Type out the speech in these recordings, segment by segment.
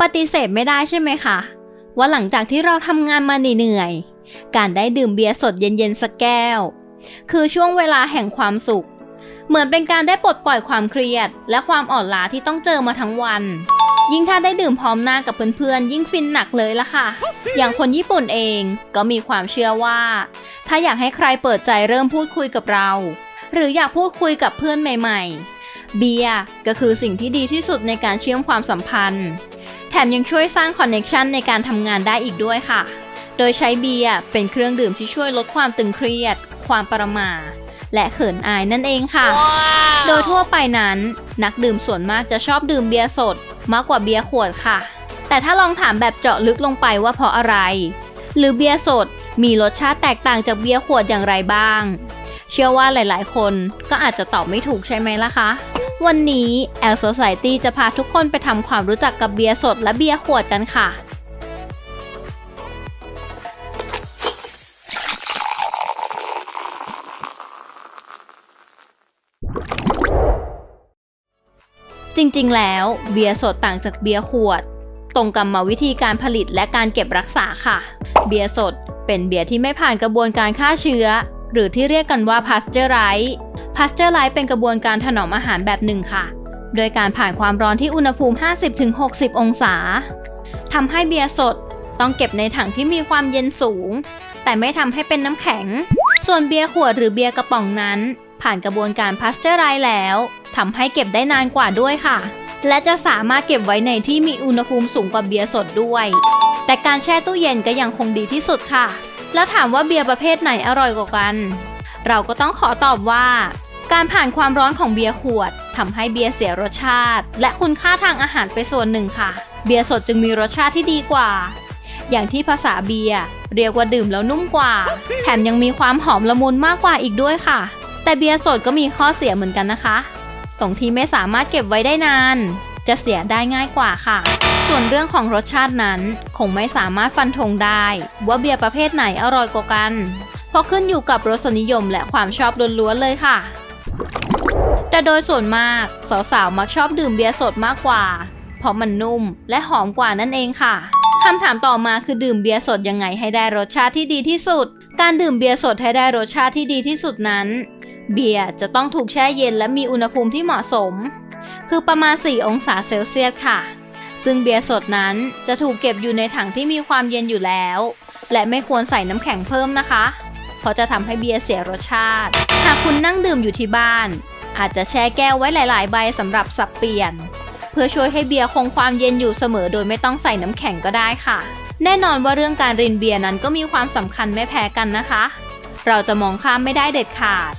ปฏิเสธไม่ได้ใช่ไหมคะ ว่าหลังจากที่เราทำงานมาเหนื่อยๆการได้ดื่มเบียร์สดเย็นๆสักแก้ว คือช่วงเวลาแห่งความสุข เหมือนเป็นการได้ปลดปล่อยความเครียด และความอ่อนล้าที่ต้องเจอมาทั้งวัน ยิ่งถ้าได้ดื่มพร้อมหน้ากับเพื่อนๆ ยิ่งฟินหนักเลยละค่ะ อย่างคนญี่ปุ่นเองก็มีความเชื่อว่า ถ้าอยากให้ใครเปิดใจเริ่มพูดคุยกับเรา หรืออยากพูดคุยกับเพื่อนใหม่ ๆ เบียร์ก็คือสิ่งที่ดีที่สุดในการเชื่อมความสัมพันธ์ แถมยังช่วยสร้างคอนเน็ชันในการทำงานได้อีกด้วยค่ะ โดยใช้เบียร์เป็นเครื่องดื่มที่ช่วยลดความตึงเครียด ความประหม่าและเขินอายนั่นเองค่ะโดยทั่วไปนั้น นักดื่มส่วนมากจะชอบดื่มเบียร์สด มากกว่าเบียร์ขวดค่ะ แต่ถ้าลองถามแบบเจาะลึกลงไปว่าเพราะอะไร หรือเบียร์สดมีรสชาติแตกต่างจากเบียร์ขวดอย่างไรบ้าง เชื่อว่าหลาย ๆ คนก็อาจจะตอบไม่ถูกใช่ไหมล่ะคะ วันนี้ L Society จะพาทุกคนไปทำความรู้จักกับเบียร์สดและเบียร์ขวดกันค่ะ จริงๆ แล้วเบียร์สดต่างจากเบียร์ขวด ตรงกรรมวิธีการผลิตและการเก็บรักษาค่ะ เบียร์สดเป็นเบียร์ที่ไม่ผ่านกระบวนการฆ่าเชื้อ หรือที่เรียกกันว่าพาสเจอร์ไรส์ พาสเจอร์ไรส์เป็นกระบวนการถนอมอาหารแบบหนึ่งค่ะ โดยการผ่านความร้อนที่อุณหภูมิ 50-60 องศาทำให้เบียร์สดต้องเก็บในถังที่มีความเย็นสูง แต่ไม่ทำให้เป็นน้ำแข็ง ส่วนเบียร์ขวดหรือเบียร์กระป๋องนั้น ผ่านกระบวนการพาสเจอร์ไรส์แล้วทำให้เก็บได้นานกว่าด้วยค่ะ และจะสามารถเก็บไว้ในที่มีอุณหภูมิสูงกว่าเบียร์สดด้วย แต่การแช่ตู้เย็นก็ยังคงดีที่สุดค่ะ แล้วถามว่าเบียร์ประเภทไหนอร่อยกว่ากัน เราก็ต้องขอตอบว่า การผ่านความร้อนของเบียร์ขวดทำให้เบียร์เสียรสชาติ และคุณค่าทางอาหารไปส่วนหนึ่งค่ะ เบียร์สดจึงมีรสชาติที่ดีกว่า อย่างที่ภาษาเบียร์เรียกว่าดื่มแล้วนุ่มกว่า แถมยังมีความหอมละมุนมากกว่าอีกด้วยค่ะ แต่เบียร์สดก็มีข้อเสียเหมือนกันนะคะตรงที่ไม่สามารถเก็บไว้ได้นาน จะเสียได้ง่ายกว่าค่ะ ส่วนเรื่องของรสชาตินั้น คงไม่สามารถฟันธงได้ ว่าเบียร์ประเภทไหนอร่อยกว่ากัน เพราะขึ้นอยู่กับรสนิยมและความชอบล้วนๆเลยค่ะ แต่โดยส่วนมาก สาวๆ มักชอบดื่มเบียร์สดมากกว่า เพราะมันนุ่มและหอมกว่านั่นเองค่ะคำถามต่อมาคือดื่มเบียร์สดยังไงให้ได้รสชาติที่ดีที่สุด การดื่มเบียร์สดให้ได้รสชาติที่ดีที่สุดนั้น เบียร์จะต้องถูกแช่เย็นและมีอุณหภูมิที่เหมาะสม คือประมาณ 4 องศาเซลเซียสค่ะ ซึ่งเบียร์สดนั้นจะถูกเก็บอยู่ในถังที่มีความเย็นอยู่แล้ว และไม่ควรใส่น้ำแข็งเพิ่มนะคะ เพราะจะทำให้เบียร์เสียรสชาติ หากคุณนั่งดื่มอยู่ที่บ้าน อาจจะแช่แก้วไว้หลาย ๆ ใบสำหรับสับเปลี่ยน เพื่อช่วยให้เบียร์คงความเย็นอยู่เสมอโดยไม่ต้องใส่น้ำแข็งก็ได้ค่ะ แน่นอนว่าเรื่องการรินเบียร์นั้นก็มีความสำคัญไม่แพ้กันนะคะ เราจะมองข้ามไม่ได้เด็ดขาด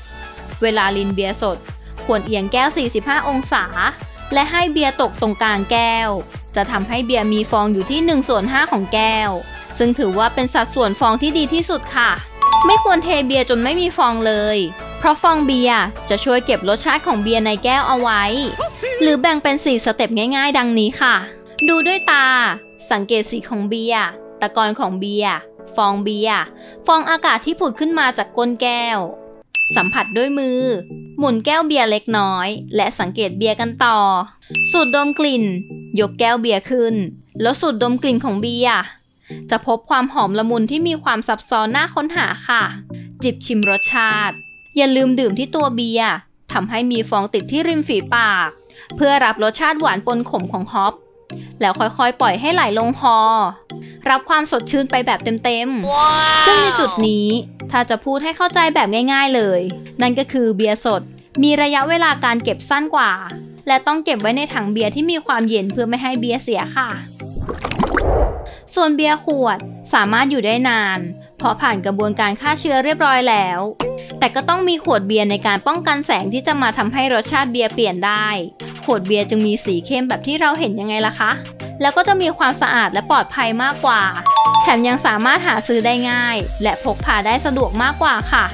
เวลาลินเบียร์สด ควรเอียงแก้ว 45 องศา และให้เบียร์ตกตรงกลางแก้ว จะทำให้เบียร์มีฟองอยู่ที่1ส่วน5ของแก้ว ซึ่งถือว่าเป็นสัดส่วนฟองที่ดีที่สุดค่ะ ไม่ควรเทเบียร์จนไม่มีฟองเลย ราะฟองเบียร์จะช่วยเก็บรสชาติของเบียร์ในแก้วเอาไว้ หรือแบ่งเป็น 4 สเต็ปง่ายๆ ดังนี้ค่ะ ดูด้วยตา สังเกตสีของเบียร์ตะกอนของเบียร์ฟองเบียร์ฟองอากาศที่ผุดขึ้นมาจากก้นแก้ว สัมผัสด้วยมือ หมุนแก้วเบียร์เล็กน้อย และสังเกตเบียร์กันต่อ สูดดมกลิ่น ยกแก้วเบียร์ขึ้น แล้วสูดดมกลิ่นของเบียร์จะพบความหอมละมุนที่มีความซับซ้อนน่าค้นหาค่ะ จิบชิมรสชาติ อย่าลืมดื่มที่ตัวเบียร์ทำให้มีฟองติดที่ริมฝีปาก เพื่อรับรสชาติหวานปนขมของฮอปแล้วค่อยๆ ปล่อยให้ไหลลงคอ รับความสดชื่นไปแบบเต็มๆซึ่งในจุดนี้ถ้าจะพูดให้เข้าใจแบบง่ายๆเลย นั่นก็คือเบียร์สด มีระยะเวลาการเก็บสั้นกว่า และต้องเก็บไว้ในถังเบียร์ที่มีความเย็นเพื่อไม่ให้เบียร์เสียค่ะ ส่วนเบียร์ขวดสามารถอยู่ได้นาน เพราะผ่านกระบวนการฆ่าเชื้อเรียบร้อยแล้ว แต่ก็ต้องมีขวดเบียร์ในการป้องกันแสงที่จะมาทำให้รสชาติเบียร์เปลี่ยนได้ ขวดเบียร์จึงมีสีเข้มแบบที่เราเห็นยังไงล่ะคะ แล้วก็จะมีความสะอาดและปลอดภัยมากกว่า แถมยังสามารถหาซื้อได้ง่าย และพกพาได้สะดวกมากกว่าค่ะ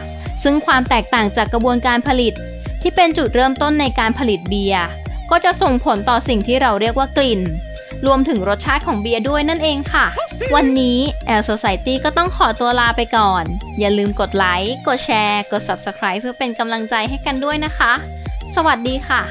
ซึ่งความแตกต่างจากกระบวนการผลิต ที่เป็นจุดเริ่มต้นในการผลิตเบียร์ก็จะส่งผลต่อสิ่งที่เราเรียกว่ากลิ่น รวมถึงรสชาติของเบียร์ด้วยนั่นเองค่ะ วันนี้ L Society ก็ต้องขอตัวลาไปก่อน อย่าลืมกดไลค์ กดแชร์ กด Subscribe เพื่อเป็นกำลังใจให้กันด้วยนะคะ สวัสดีค่ะ